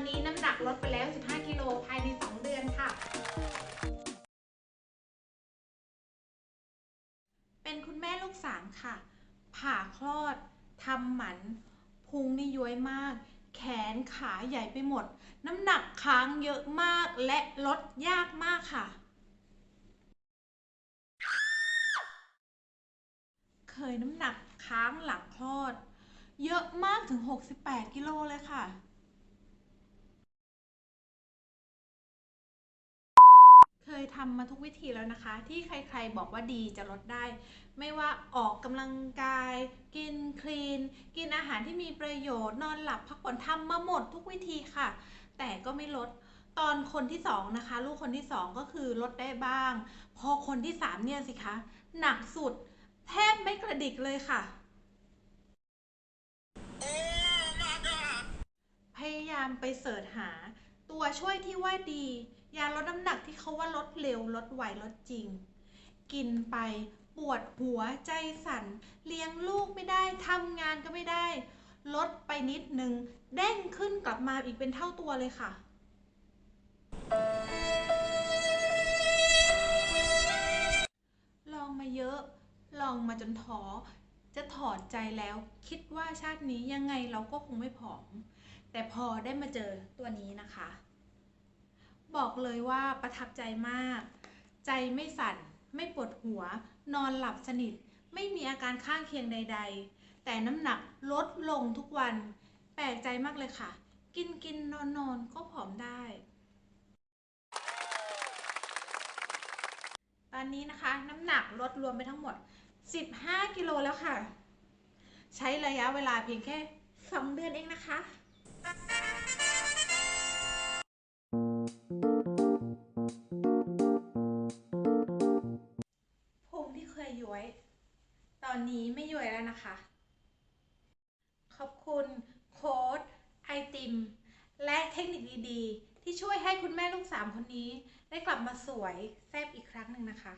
น้ำหนักลดไปแล้ว 15 กิโลภายใน 2 เดือนค่ะ เป็นคุณแม่ลูกสามค่ะ ผ่าคลอดทำหมัน พุงนี่ย้วยมาก แขนขาใหญ่ไปหมด น้ำหนักค้างเยอะมากและลดยากมากค่ะ เคยน้ำหนักค้างหลังคลอด เยอะมากถึง 68 กิโลเลยค่ะ ทำมาทุกวิธีแล้วนะคะ ที่ใครๆบอกว่าดีจะลดได้ ไม่ว่าออกกำลังกาย กินคลีน กินอาหารที่มีประโยชน์นอนหลับพักผ่อนทำมาหมดทุกวิธีค่ะ แต่ก็ไม่ลดตอนคนที่สองนะคะ ลูกคนที่สองก็คือลดได้บ้าง พอคนที่สามเนี่ยสิคะหนักสุด แทบไม่กระดิกเลยค่ะพยายามไปเสิร์ชหาตัวช่วยที่ว่าดี ยาลดน้ำหนักที่เขาว่าลดเร็วลดไวลดจริง กินไปปวดหัวใจสั่น เลี้ยงลูกไม่ได้ทำงานก็ไม่ได้ ลดไปนิดนึงเด้งขึ้นกลับมาอีกเป็นเท่าตัวเลยค่ะลองมาเยอะ ลองมาจนท้อ จะถอดใจแล้ว คิดว่าชาตินี้ยังไงเราก็คงไม่ผอม แต่พอได้มาเจอตัวนี้นะคะ บอกเลยว่าประทับใจมาก ใจไม่สั่น ไม่ปวดหัว นอนหลับสนิท ไม่มีอาการข้างเคียงใด ๆ แต่น้ำหนักลดลงทุกวัน แปลกใจมากเลยค่ะ กินกินนอนนอนก็ผอมได้ ตอนนี้นะคะน้ำหนักลดรวมไปทั้งหมด 15 กิโลแล้วค่ะ ใช้ระยะเวลาเพียงแค่ 2 เดือนเองนะคะ นี้ไม่ย่วยแล้วนะคะ ขอบคุณโค้ดไอติม และเทคนิคดีๆ ที่ช่วยให้คุณแม่ลูกสามคนนี้ ได้กลับมาสวยแซ่บอีกครั้งหนึ่งนะคะ